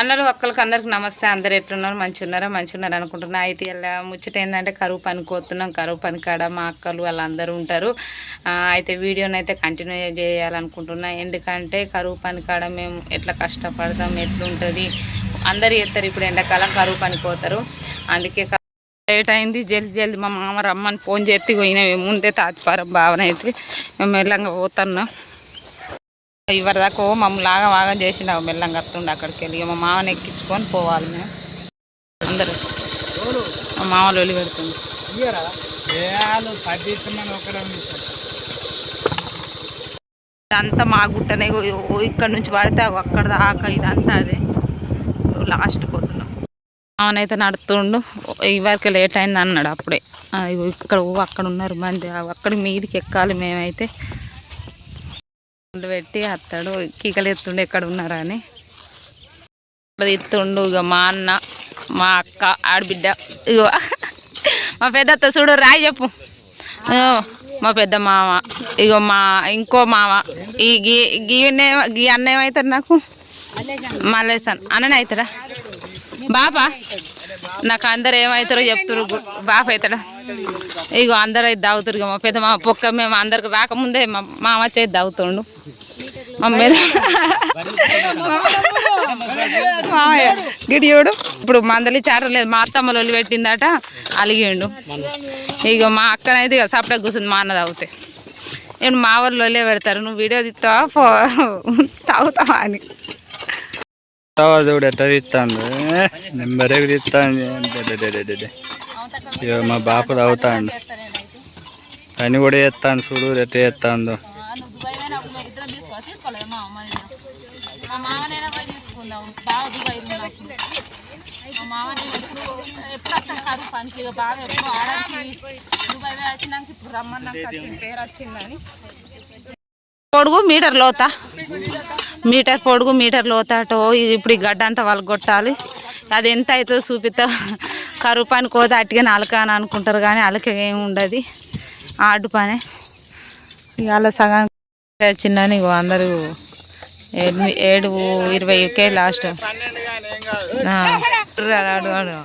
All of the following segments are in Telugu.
అందరూ ఒక్కరికి అందరికి నమస్తే అందరు ఎట్లున్నారు మంచి ఉన్నారా మంచి ఉన్నారు అనుకుంటున్నా. అయితే ఇలా ముచ్చట ఏంటంటే కరువు పని కోతున్నాం కరువు పని కాడ మా అక్కలు వాళ్ళందరూ ఉంటారు. అయితే వీడియోని అయితే కంటిన్యూ చేయాలనుకుంటున్నా. ఎందుకంటే కరువు పని కాడ మేము ఎట్లా కష్టపడతాం ఎట్లుంటుంది? అందరు చేస్తారు ఇప్పుడు ఎండాకాలం కరువు పని పోతారు. అందుకే లేట్ అయింది జల్ది జల్ది మా మామ రమ్మని ఫోన్ చేసి పోయినా ముందే తాతిపారం భావన అయితే. మేము మెల్లంగా పోతున్నాం. ఇవరి దాకా మమ్మల్ని లాగా వాగా చేసిండు మెల్లంగా వస్తుండే అక్కడికి వెళ్ళి. మా మామని ఎక్కించుకొని పోవాలి మేము. అందరూ. మా మామలు వెళ్ళి పెడుతుంది ఇదంతా మా గుట్టనే ఇక్కడ నుంచి పడితే అక్కడ దాకా ఇదంతా అదే. లాస్ట్ పోతున్నాం మామనైతే నడుతుండు. ఇవరికి లేట్ అయింది అన్నాడు అప్పుడే. ఇక్కడ అక్కడ ఉన్నారు మంది. ఆ అక్కడ మీదికి ఎక్కాలి మేమైతే. పెట్టి అత్తాడు కీకలు ఎత్తుండు ఎక్కడ ఉన్నారా అని. ఎత్తుండు ఇక మా అన్న మా అక్క ఆడబిడ్డ. ఇగో మా పెద్ద అత్త చూడు రాయి చెప్పు. మా పెద్ద మామ ఇగో మా ఇంకో మామ. ఈ గీ గీనే గీ అన్న ఏమవుతాడు నాకు? మల్లేసన్ అన్ననే అవుతాడా? బాపా నాకు అందరు ఏమవుతారో చెప్తారు బాప అవుతాడు ఇగో అందరూ అయితే దాగుతారు ఇక మా పెద్ద మా పొక్క మేము అందరికి రాకముందే మా మామ చేతి తాగుతుండు. మా మీద మామయ్య గిడియోడు ఇప్పుడు మందలి చారలేదు మా అత్తమ్మలు వదిలి పెట్టిందట అలిగిండు. ఇక మా అక్కనైతే ఇక సపరేట్ కూర్చుంది మా అన్న తాగితే. నేను మా వాళ్ళు వదిలే పెడతారు. నువ్వు వీడియో తీస్తావా? తాగుతావా అని. చూడు ఎట్ట తీస్తాను నెంబరే తీస్తాను మా బాపు తాగుతాడు. పని కూడా చేస్తాను చూడు ఎట్ట చేస్తాను కొడుకు మీటర్ లోతా. మీటర్ పొడుగు మీటర్ లోత అటో ఇది ఇప్పుడు ఈ గడ్డ అంతా వాళ్ళకి కొట్టాలి. అది ఎంత అవుతుందో చూపిస్తా. కరువు పని కోత అట్టిగా అలక అని అనుకుంటారు కానీ అలక ఏమి ఉండదు. ఆడు పనే. అలా సగం చిన్న ఇగో అందరూ ఏడు ఏడు ఇరవైకే లాస్ట్. ఆ, ఆడు ఆడు.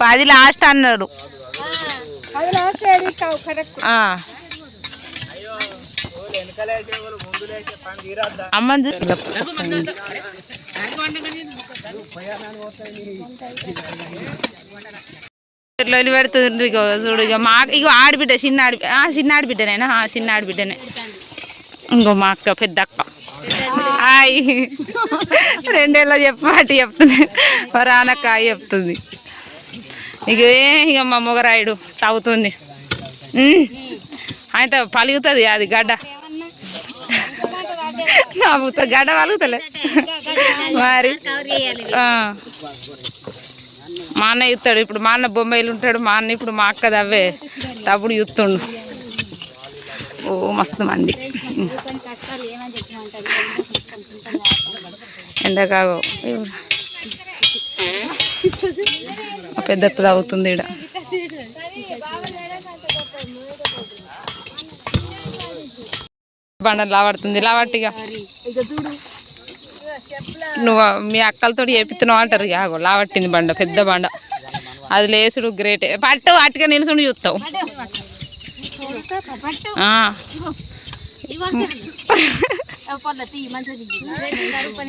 పది లాస్ట్ అన్నాడు. అమ్మని చూ- పెడుతుంది ఇగో చూడు ఇక మా ఇగో ఆడబిడ్డ చిన్న ఆడి ఆ, చిన్న ఆడబిడ్డనేనా చిన్న ఆడబిడ్డనే. ఇంకో మా అక్క పెద్ద అక్క హాయ్. రెండేళ్ళ చెప్పాటి చెప్తుంది. రానక్క చెప్తుంది. ఇక ఇక మా మొగరాయుడు తాగుతుంది. ఉమ్. అయితే పలుగుతుంది అది గడ్డ. నవ్వుతా గడ్డ పలుగుతలే మరి మా అన్న ఇస్తాడు. ఇప్పుడు మా అన్న బొంబాయిలు ఉంటాడు. మా అన్న ఇప్పుడు మా అక్క దవ్వే తప్పుడు చూస్తుండు. ఓ మస్తు మంది. ఎండకాగో. పెద్ద తాగుతుంది ఈడ. బండ లావడుతుంది. లావట్టిగా నువ్వు మీ అక్కలతో చేపిస్తున్నావు అంటారు. ఇక ఆగో లావట్టింది బండ పెద్ద బండ. అది లేసుడు గ్రేట్. పట్టు అట్టుగా నిలుసుడు చూస్తావు.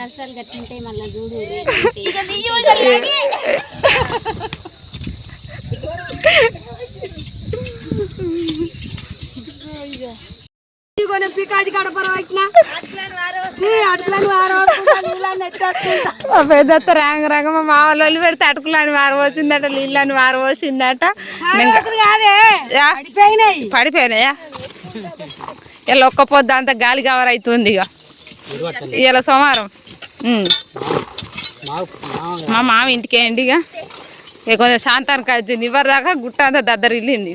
కష్టాలు కట్టింటే మళ్ళీ పెద్ద రంగ రంగ మా మామూలు వాళ్ళు పెడితే అటుకులని మారవసిందట నీళ్ళని మారవసిందట యా, పడిపోయినాయా. ఇలా ఒక్క పొద్దు అంత గాలి కవర్ అవుతుంది ఇక ఇలా సోమవారం. మా మామ ఇంటికి వేయండి ఇక ఇక కొంచెం శాంతానికి వచ్చింది ఇవ్వరు దాకా గుట్ట అంతా దద్దరిల్లింది.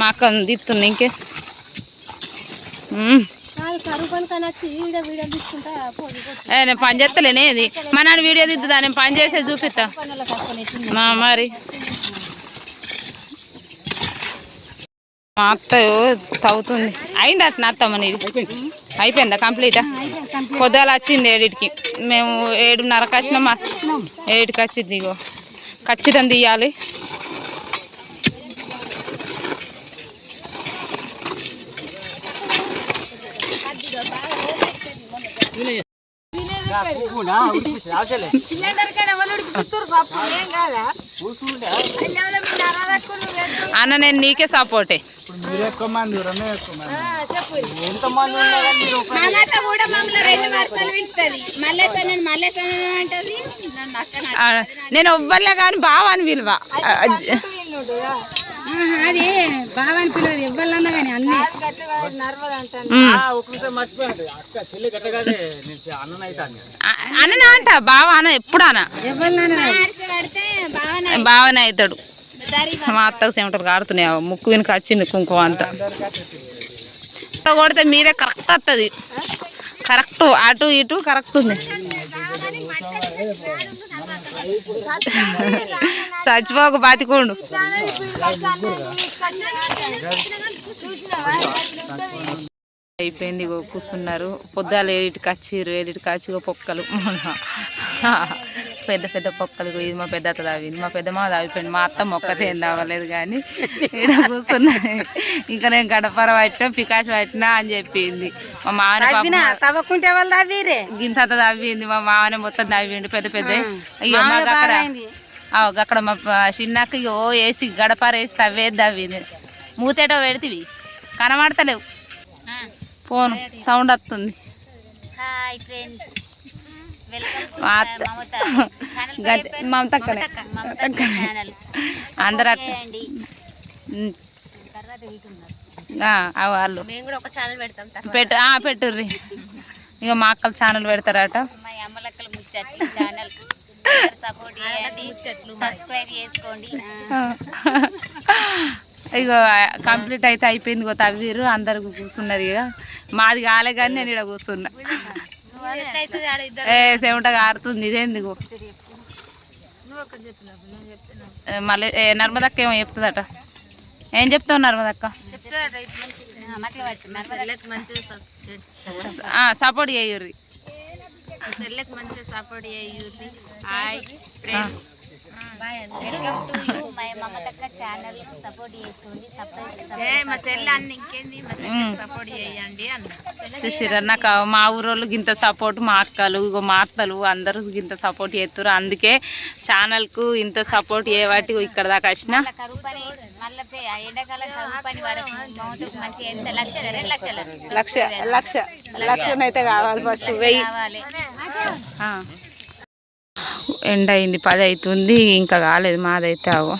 మా అక్క దిత్తుంది ఇంకే. నేను పని చేస్తలేనే ఇది. మా నాన్న వీడియో దిద్దుదా? నేను పని చేసే చూపిస్తా. మా మరి. మా అత్త తవ్వుతుంది అయింది అట్లా అత్తమ్మ నీది? అయిపోయిందా కంప్లీటా? పొద్దుగాల వచ్చింది ఏడిటికి. మేము ఏడున్నరకు వచ్చినాం మా ఏడుకి వచ్చింది ఇగో. ఖచ్చితంగా తీయాలి అన్న నేను నీకే సపోర్టే మీరు ఎక్కువ మంది రమే ఎక్కువ మంది మామత కూడా మమ్మల్ని రెండు వరుసలు పిలుస్తుంది మళ్ళీ తనని మళ్ళీ తనని అంటది నన్ను అక్క ఆ, నేను ఎవ్వలే కానీ బావ అని విలువ. అది ఇవ్వాలన్నా కానీ అన్ని. అన్న అంట బావ అన్న ఎప్పుడు అన్న? బావన అవుతాడు. మా అత్తకు సెమటలు కారుతున్నాయి ముక్కు వెనుక వచ్చింది కుంకుమ అంతా అంత కొడితే మీరే కరెక్ట్ వస్తుంది కరెక్ట్ అటు ఇటు కరెక్ట్ ఉంది. చచ్చిపోక బతికుండు. అయిపోయింది కూర్చున్నారు. పొద్దాలు ఏడిటికి వచ్చిర్రు ఏడిటికి వచ్చి పొక్కలు. పెద్ద పెద్ద పొక్కలు ఇది మా పెద్ద అత్త తాగింది. మా పెద్ద మా తాగిపోయింది మా అత్త మొక్కతే ఏం తాగలేదు కానీ ఇక్కడ కూర్చున్నాయి ఇంకా నేను గడపర పట్టినా పికాష్ పట్టినా అని చెప్పింది. మా మావన తవ్వకుంటే వాళ్ళు అవిరే గింత తవ్వింది. మా మావనే మొత్తం తవ్విండు. పెద్ద పెద్ద. అయ్యో మాకు అక్కడ అవు అక్కడ మా ప- చిన్నకి ఓ వేసి గడపర వేసి తవ్వేది తవ్వింది. మూతేటో పెడితివి? కనబడతలేవు? ఫోన్ సౌండ్ వస్తుంది హాయ్ ఫ్రెండ్స్ వెల్కమ్ మా అత్త గంతే. మమత అందరు వాళ్ళు. మేము కూడా ఒక ఛానల్ పెడతాం పెట్టు ఆ, పెట్టుర్రి. ఇక మా అక్కలు ఛానల్ పెడతారట. ఇక కంప్లీట్ అయితే అయిపోయింది. ఇక తవ్విరు అందరు కూర్చున్నారు ఇక మాది కాలే కానీ నేను ఇక్కడ కూర్చున్నా. ఏ చెమట కారుతుంది ఇదేంది మళ్ళీ ఏ, నర్మదక్క ఏమో చెప్తుందట. ఏం చెప్తావు నర్మదక్క? సపోర్ట్ చేయర్రి. Support చేయూరి hi friends. Welcome to you my మమతక్క channel support చేయండి మా ఊరోళ్ళు గింత సపోర్ట్ మా అక్కలు మా అత్తలు అందరూ గింత సపోర్ట్ చేస్తారు అందుకే ఛానల్కు ఇంత సపోర్ట్ చేయబట్టి ఇక్కడ దాకా వచ్చిన. లక్ష లక్ష లక్ష లక్షనైతే కావాలి ఫస్ట్ వెయ్యి. ఎండ అయింది పది అవుతుంది ఇంకా కాలేదు మాదైతే అవు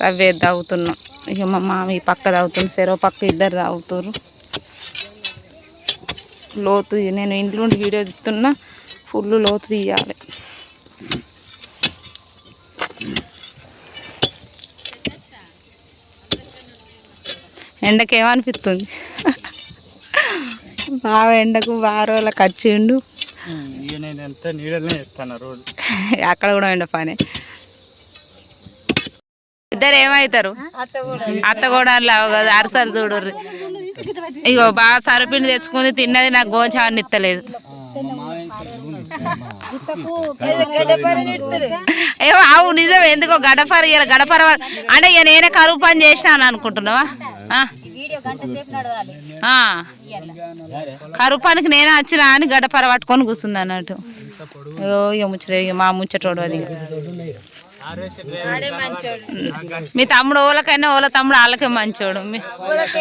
తవ్వే తాగుతున్నాం. ఇక మా మామ పక్క తాగుతుంది సెరో పక్క ఇద్దరు తాగుతారు లోతు నేను ఇంట్లో ఉండి వీడియో తీస్తున్నా ఫుల్ లోతు తీయాలి. ఎండకేమనిపిస్తుంది? బాగా ఎండకు బాగా రోజులకు వచ్చిండు ఇక నేను ఎంత నీడనే ఇస్తాను రోజు. అక్కడ కూడా ఎండ పని. ఇద్దరు ఏమవుతారు అత్త కూడా లావు కదా అరసలు చూడరు ఇగో బాగా సరపిండి తెచ్చుకుంది తిన్నది నాకు గోచాన్ని ఇత్తలేదు. ఏమో అవు నిజం ఎందుకో గడపర ఇయ్యాల గడపర అంటే ఇక నేనే కరువు పని చేసినాను అనుకుంటున్నావా? ఆ, కరువు పనికి నేనే వచ్చినా అని గడపర పట్టుకొని కూర్చున్నాను అన్నట్టు. ఓ ఇక ముచ్చట మా ముచ్చటోడు అది. మీ తమ్ముడు ఓలకైనా ఓల తమ్ముడు వాళ్ళకే మంచోడు.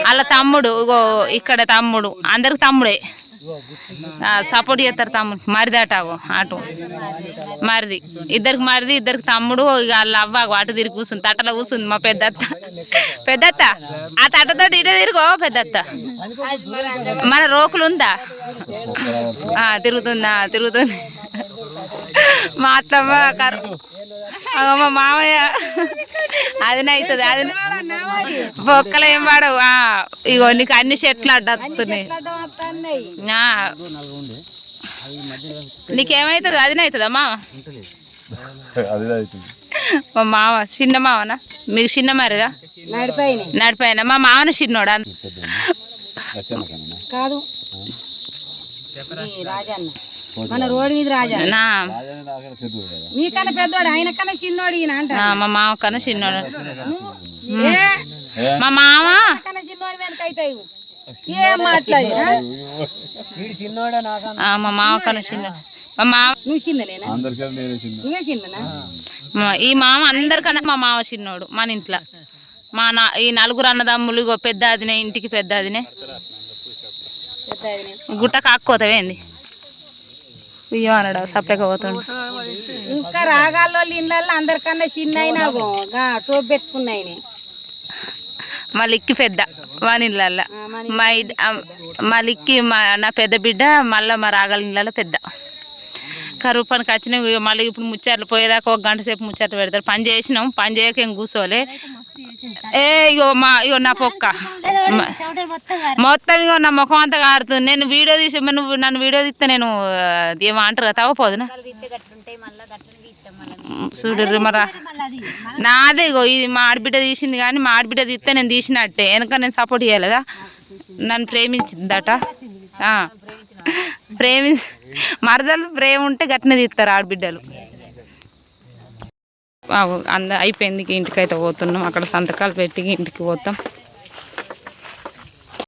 వాళ్ళ తమ్ముడు ఇగో ఇక్కడ తమ్ముడు అందరికి తమ్ముడే. సపోర్ట్ చేస్తారు తమ్ముడు. మరిది అగో అటు మరిది. ఇద్దరికి మరిది ఇద్దరికి తమ్ముడు ఇక వాళ్ళ అవ్వ అటు తిరిగి కూర్చుంది తట్టలో కూర్చుంది మా పెద్దత్త. పెద్దత్త ఆ తట్టతో ఇటే తిరుగో పెద్దత్త. మన రోకులు ఉందా? తిరుగుతుందా తిరుగుతుంది. మా అత్తమ్మ కరు మా మామయ్య. అది అవుతుంది అది బొక్కలు ఏం పడవు ఆ, ఇగో నీకు అన్ని చెట్లు అడ్డొస్తున్నాయి. నీకేమైతుంది అదినే అవుతుందా మామ? అదే మా మామ చిన్న మావనా మీకు చిన్న మరిదా? నడిపోయినా మా మామను చిన్నోడా? కాదు. రాజన్న. మన రోడ్డు మీద రాజన్న నా మీకన్నా పెద్దోడు ఆయన కన్నా చిన్నోడు ఈయన అంట. ఆ, మా మామ కన్నా చిన్నోడు. ఏ? మా మామ? కన్నా చిన్నోడు వెనక అవుతాయి ఏం మాట్లాడి మా మామ కన్నా చిన్న మా మామ నువ్వు చిన్ననేనా? నువ్వే చిన్ననా? ఈ మామ అందరికన్నా మా మామ చిన్నోడు మన ఇంట్లో. మా నా ఈ నలుగురు అన్నదమ్ములు పెద్ద అదినే ఇంటికి పెద్ద అదినే. గుట్ట కాకపోతావేంది ఇయ్యమన్నాడు సపరేట్గా పోతుండు. ఇంకా రాగాల్లో ఇళ్ళల్లో అందరికన్నా చిన్న అయినా టోప్ పెట్టుకున్నాయి మా లిక్కి పెద్ద వాని ఇళ్ళల్లో. మా ఇడ్- ఆ, మా లిక్కి మా నా పెద్ద బిడ్డ మళ్ళీ మా రాగల ఇళ్ళలో పెద్ద. కరువు పనికి వచ్చిన మళ్ళీ ఇప్పుడు ముచ్చట్లు పోయేదాకా ఒక గంట సేపు ముచ్చట్లు పెడతారు. పని చేసినాం పని చేయక ఏం కూర్చోలే. ఏ ఇగో మా ఇగో నా పొక్క. మొత్తం ఇగో నా ముఖం అంతా కారుతుంది. నేను వీడియో తీసి నువ్వు నన్ను వీడియో తీస్తే నేను ఏమో అంటారు కదా తవ్వపోదునా చూడు మరా నాదే ఇగో ఇది మా ఆడబిడ్డ తీసింది కానీ మా ఆడబిడ్డ తీస్తే నేను తీసినట్టే. వెనక నేను సపోర్ట్ చేయలేదా నన్ను ప్రేమించిందట. ప్రేమి మరదలు ప్రేమ ఉంటే గట్టిన తీస్తారు ఆడబిడ్డలు. అంద అయిపోయింది ఇంటికైతే పోతున్నాం. అక్కడ సంతకాలు పెట్టి ఇంటికి పోతాం.